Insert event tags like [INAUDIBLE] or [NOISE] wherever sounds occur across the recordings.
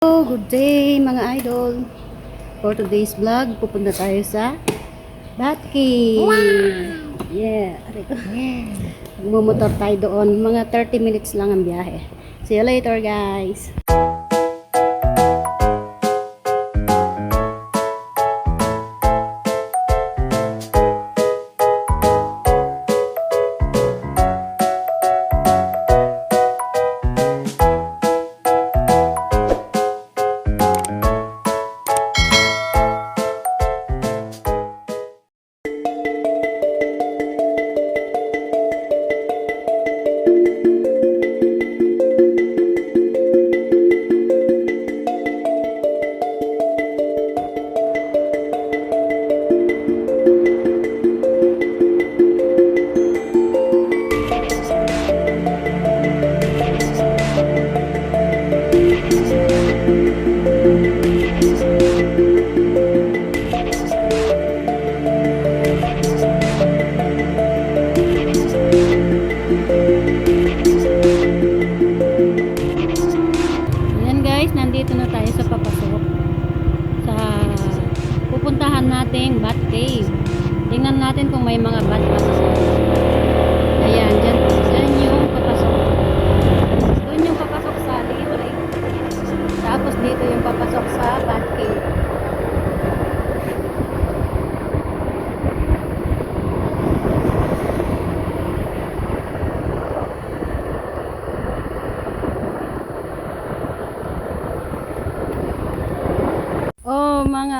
Hello, good day mga idol. For today's vlog, pupunta tayo sa Batcave. Yeah, aray ko. Magmumotor tayo doon. Mga 30 minutes lang ang biyahe. See you later, guys.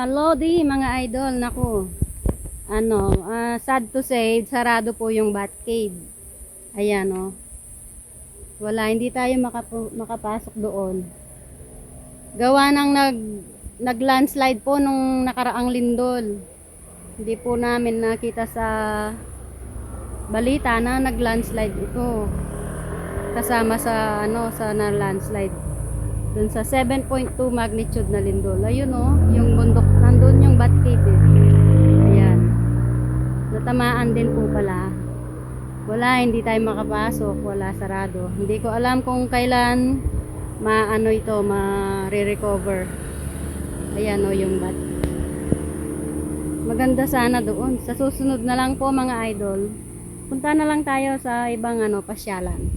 Mga Lodi, mga idol, naku. Ano, ah, sad to say, sarado po yung Bat Cave. Ayan, oh. Wala, hindi tayo makapu- makapasok doon. Gawa ng nag nag-landslide po nung nakaraang lindol. Hindi po namin nakita sa balita na nag-landslide ito. Kasama sa ano sa na landslide dun sa 7.2 magnitude na lindol. Ayun oh, yung bundok, nandun yung bat cave eh. Ayan. Natamaan din po pala. Wala, hindi tayo makapasok. Wala, sarado. Hindi ko alam kung kailan maano ito, ma-recover. Ayan oh, yung bat. Maganda sana doon. Sa susunod na lang po mga idol. Punta na lang tayo sa ibang ano, pasyalan.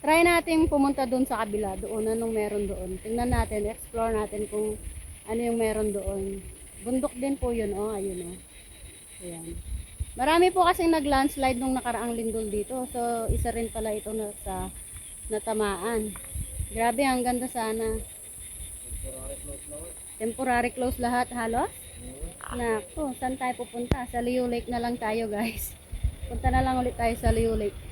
Try natin pumunta doon sa kabila, doon anong meron doon. Tingnan natin, explore natin kung ano yung meron doon. Bundok din po yun, oh, ayun oh. Ayan. Marami po kasing nag-landslide nung nakaraang lindol dito. So, isa rin pala ito na sa natamaan. Grabe, ang ganda sana. Temporary close lahat, halos? Naku, saan tayo pupunta? Sa Liu Lake na lang tayo, guys. Punta na lang ulit tayo sa Liu Lake.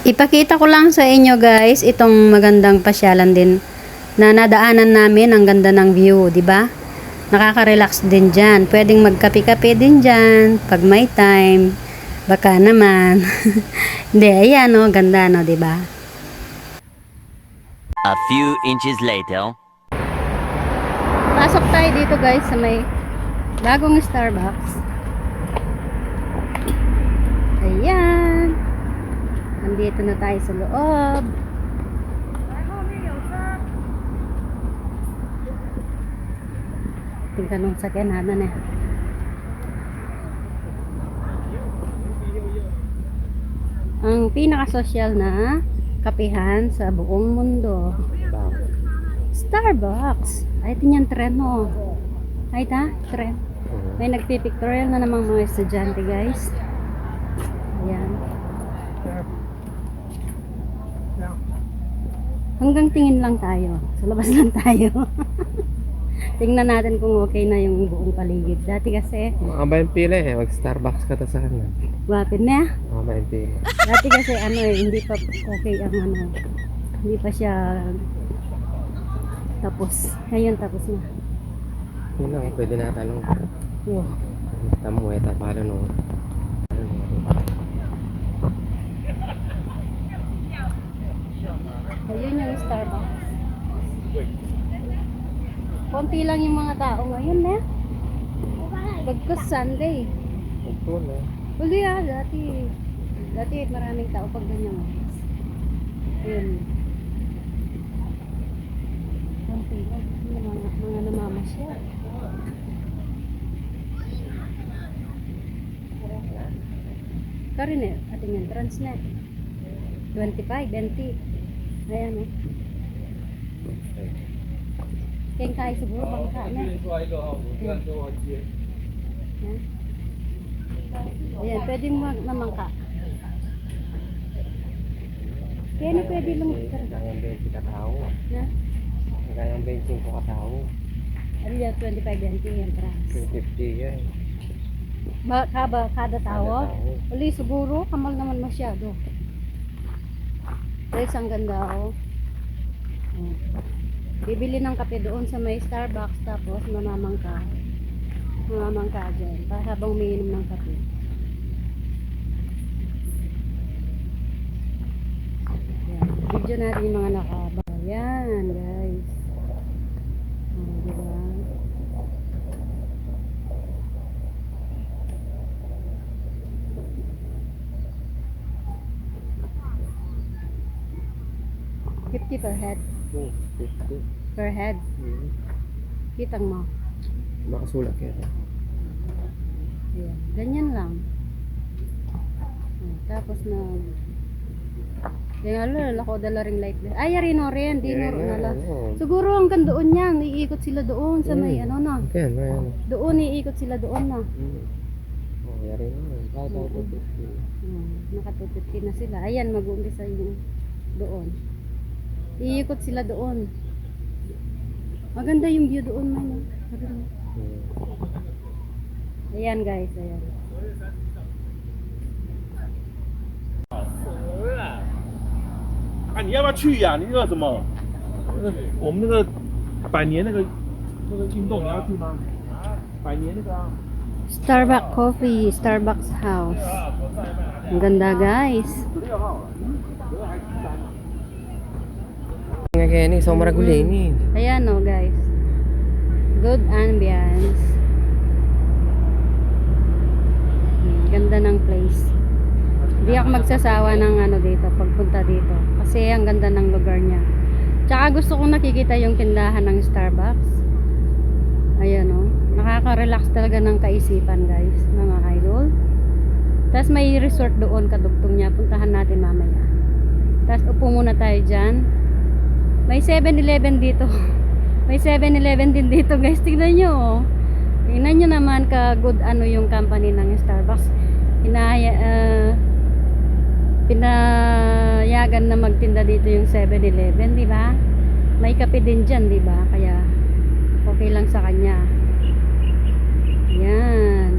Ipakita ko lang sa inyo guys itong magandang pasyalan din na nadaanan namin ang ganda ng view, di ba? Nakaka-relax din diyan. Pwedeng magkape-kape din diyan pag may time. Baka naman. [LAUGHS] Hindi, ayan oh, ganda no, di ba? A few inches later. Pasok tayo dito guys sa may bagong Starbucks. Ayan. Nandito na tayo sa loob. Tingnan nung sakyanan eh. Ang pinaka-social na kapihan sa buong mundo. Starbucks. Ay, ito yung tren mo. Ay, ta? Tren. May nagpipictorial na namang mga estudyante, guys. Ayan. Hanggang tingin lang tayo. Sa labas [LAUGHS] lang tayo. Tingnan natin kung okay na yung buong paligid. Dati kasi, Mahaba yung pila eh. Mag-Starbucks ka ta sa kanan. wapin na. Mahaba yung pila. Dati kasi ano eh, hindi pa okay ang ano. Hindi pa siya tapos. Ngayon tapos na. Yun lang, pwede na talong. Wow. Tamo eh, tapalo no. Ayun yung Starbucks. Konti lang yung mga tao ngayon, eh. Pagkas Sunday. Pagtuna. Huli ah, dati. Dati maraming tao pag ganyan. Ayun. Konti lang. Mga, mga namamasyal. Karin eh, ating yan, Transnet. 25, 20. Ayan oh. Kaya siguro bangka na. Ayan. Pwede mo mag- mamangka. Kaya na pwede lang Kayang 20 katao. na. Kayang 25 katao. Ano yan, 25, 20 yan, trans. 250 yan. Ba, kada, kada tao? Uli, siguro, kamal naman masyado. Guys, ang ganda, oh. Oh. Bibili ng kape doon sa may Starbucks, tapos mamamangka. Mamamangka dyan, para habang umiinom ng kape. Yan. Video natin yung mga nakaba. Yan, guys. Oh, diba? Fifty per head. Hmm, 50. Per head. Hmm. Kitang mo. Makasulat kaya. Ayan. Ganyan lang. Ah, Tapos na Kaya nga lala ko dala ring light. Ay, rin o rin. Di na, nala. ano. Siguro hanggang doon yan. Iikot sila doon sa may Mm. ano na. Yan, ayan. Doon iikot sila doon na. Hmm. Oh, yari na. Kahit ako Oo. 250. Hmm, nakatututi na sila. Ayan, mag-uumpisa yung doon. Iikot sila doon. Maganda yung view doon man. oh. Maganda. Hmm. Ayan guys, ayan. 啊，你要不要去呀、你那个什么，那个我们那个百年那个那个运动你要去吗？百年那个啊。 Starbucks Coffee, Starbucks House. Ang ganda guys. Nga kaya ni, so maraguli ni. Ayan o guys. Good ambience. Hmm, Ganda ng place. Hindi ako magsasawa ng ano dito, pagpunta dito. Kasi ang ganda ng lugar niya. Tsaka gusto kong nakikita yung tindahan ng Starbucks. Ayan o. Nakaka-relax talaga ng kaisipan guys, mga idol. Tapos may resort doon, kadugtong niya. Puntahan natin mamaya. Tapos upo muna tayo dyan. May 7-Eleven dito. [LAUGHS] May 7-Eleven din dito guys. Tignan nyo oh. Tignan nyo naman ka good ano yung company ng Starbucks. Hinaya, uh, pinayagan na magtinda dito yung 7-Eleven, di ba? May kape din dyan, di ba? Kaya okay lang sa kanya. Yan.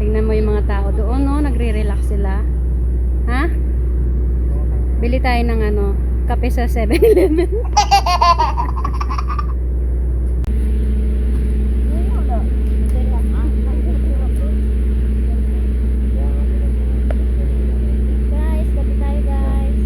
Tingnan mo yung mga tao doon, no? Nagre-relax sila. Ha? Bili tayo ng ano, kape sa 7-Eleven. [LAUGHS] guys, kape tayo guys.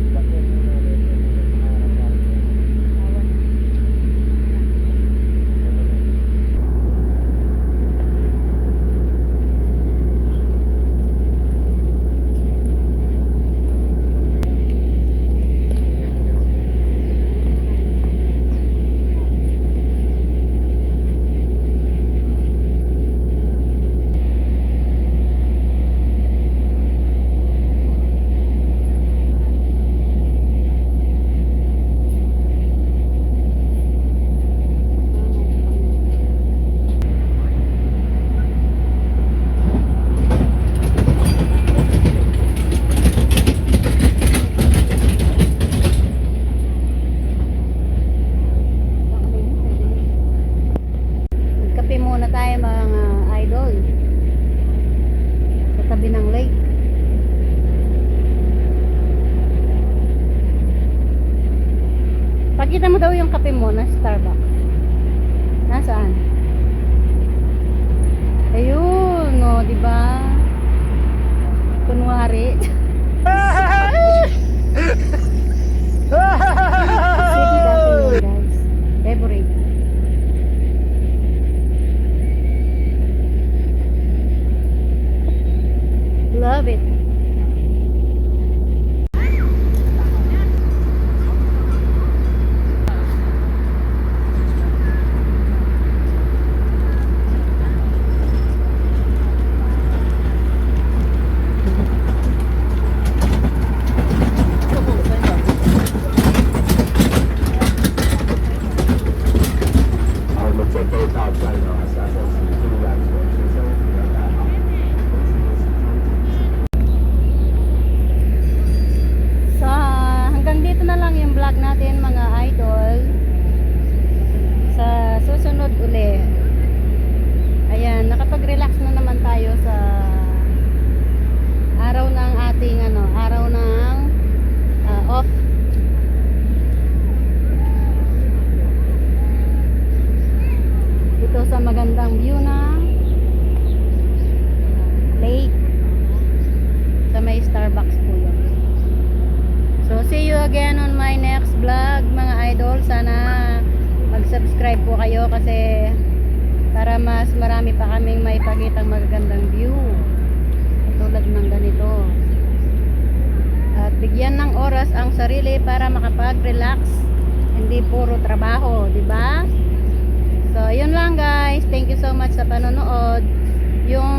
Magkape muna tayo mga idol. Sa tabi ng lake. Pakita mo daw yung kape mo na Starbucks. Nasaan? Ayun, no, di ba? Kunwari. [LAUGHS] mas marami pa kaming may pakitang magagandang view. Tulad ng ganito. At bigyan ng oras ang sarili para makapag-relax. Hindi puro trabaho, di ba? So, yun lang guys. Thank you so much sa panonood. Yung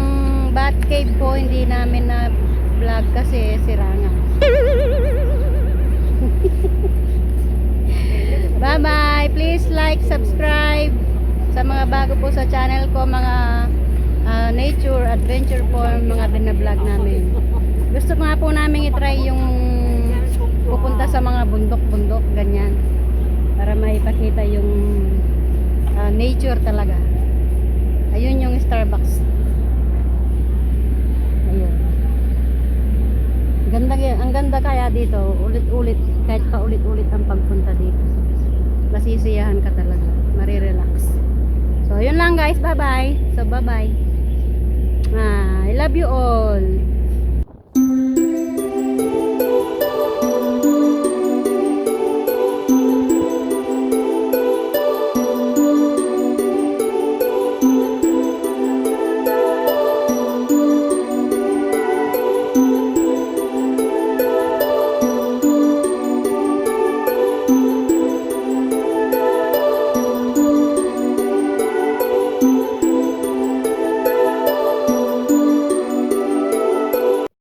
bat cave ko hindi namin na vlog kasi sira nga. [LAUGHS] bye bye. Please like, subscribe mga bago po sa channel ko, mga ah, nature, adventure po, mga binablog namin. Gusto nga po namin itry yung pupunta sa mga bundok-bundok, ganyan. Para maipakita yung ah, nature talaga. Ayun yung Starbucks. Ayun. Ganda, ang ganda kaya dito, ulit-ulit, kahit pa ulit-ulit ang pagpunta dito. Masisiyahan ka talaga, marirelax. So, yun lang guys, bye-bye. So, bye-bye. Ah, I love you all.